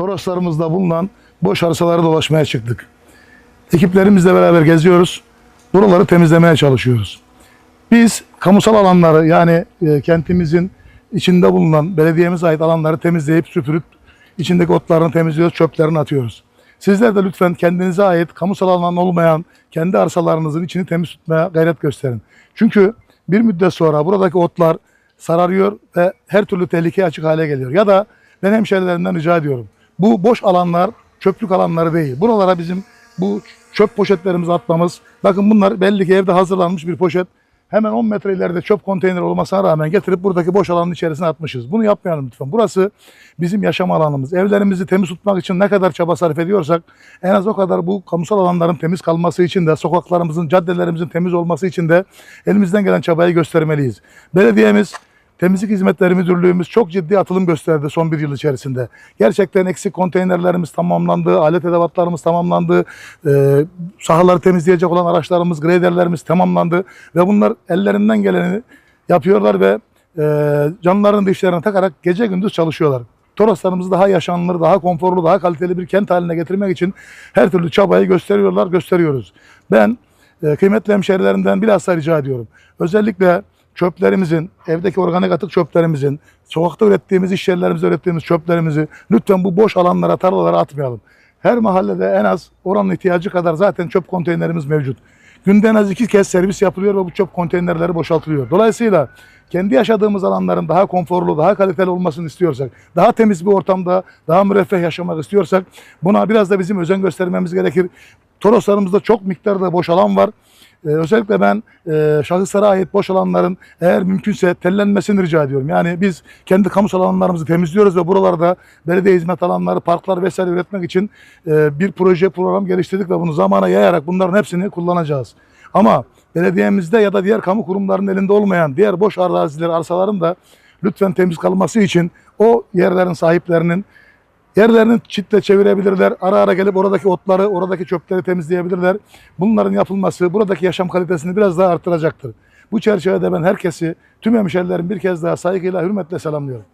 Toroslarımızda bulunan boş arsaları dolaşmaya çıktık. Ekiplerimizle beraber geziyoruz. Buraları temizlemeye çalışıyoruz. Biz kamusal alanları yani e, kentimizin içinde bulunan belediyemize ait alanları temizleyip süpürüp içindeki otlarını temizliyoruz, çöplerini atıyoruz. Sizler de lütfen kendinize ait kamusal alan olmayan kendi arsalarınızın içini temiz tutmaya gayret gösterin. Çünkü bir müddet sonra buradaki otlar sararıyor ve her türlü tehlikeye açık hale geliyor. Ya da ben hemşerilerimden rica ediyorum. Bu boş alanlar çöplük alanları değil. Buralara bizim bu çöp poşetlerimizi atmamız. Bakın bunlar belli ki evde hazırlanmış bir poşet. Hemen 10 metre ileride çöp konteyneri olmasına rağmen getirip buradaki boş alanın içerisine atmışız. Bunu yapmayalım lütfen. Burası bizim yaşam alanımız. Evlerimizi temiz tutmak için ne kadar çaba sarf ediyorsak en az o kadar bu kamusal alanların temiz kalması için de sokaklarımızın, caddelerimizin temiz olması için de elimizden gelen çabayı göstermeliyiz. Belediyemiz Temizlik Hizmetleri Müdürlüğümüz çok ciddi atılım gösterdi son bir yıl içerisinde. Gerçekten eksik konteynerlerimiz tamamlandı, alet edevatlarımız tamamlandı, e, sahaları temizleyecek olan araçlarımız, graderlerimiz tamamlandı ve bunlar ellerinden geleni yapıyorlar ve e, canlarını dişlerine takarak gece gündüz çalışıyorlar. Toroslarımızı daha yaşanılır, daha konforlu, daha kaliteli bir kent haline getirmek için her türlü çabayı gösteriyorlar, gösteriyoruz. Ben e, kıymetli hemşerilerimden bilhassa rica ediyorum. Özellikle çöplerimizin, evdeki organik atık çöplerimizin, sokakta ürettiğimiz, iş yerlerimizde ürettiğimiz çöplerimizi lütfen bu boş alanlara, tarlalara atmayalım. Her mahallede en az oranın ihtiyacı kadar zaten çöp konteynerimiz mevcut. Günde en az iki kez servis yapılıyor ve bu çöp konteynerleri boşaltılıyor. Dolayısıyla kendi yaşadığımız alanların daha konforlu, daha kaliteli olmasını istiyorsak, daha temiz bir ortamda, daha müreffeh yaşamak istiyorsak buna biraz da bizim özen göstermemiz gerekir. Toroslarımızda çok miktarda boş alan var. Ee, özellikle ben e, şahıslara ait boş alanların eğer mümkünse tellenmesini rica ediyorum. Yani biz kendi kamusal alanlarımızı temizliyoruz ve buralarda belediye hizmet alanları, parklar vesaire üretmek için e, bir proje program geliştirdik ve bunu zamana yayarak bunların hepsini kullanacağız. Ama belediyemizde ya da diğer kamu kurumlarının elinde olmayan diğer boş araziler, arsaların da lütfen temiz kalması için o yerlerin sahiplerinin Yerlerini çitle çevirebilirler. Ara ara gelip oradaki otları, oradaki çöpleri temizleyebilirler. Bunların yapılması buradaki yaşam kalitesini biraz daha artıracaktır. Bu çerçevede ben herkesi, tüm hemşerilerin bir kez daha saygıyla, hürmetle selamlıyorum.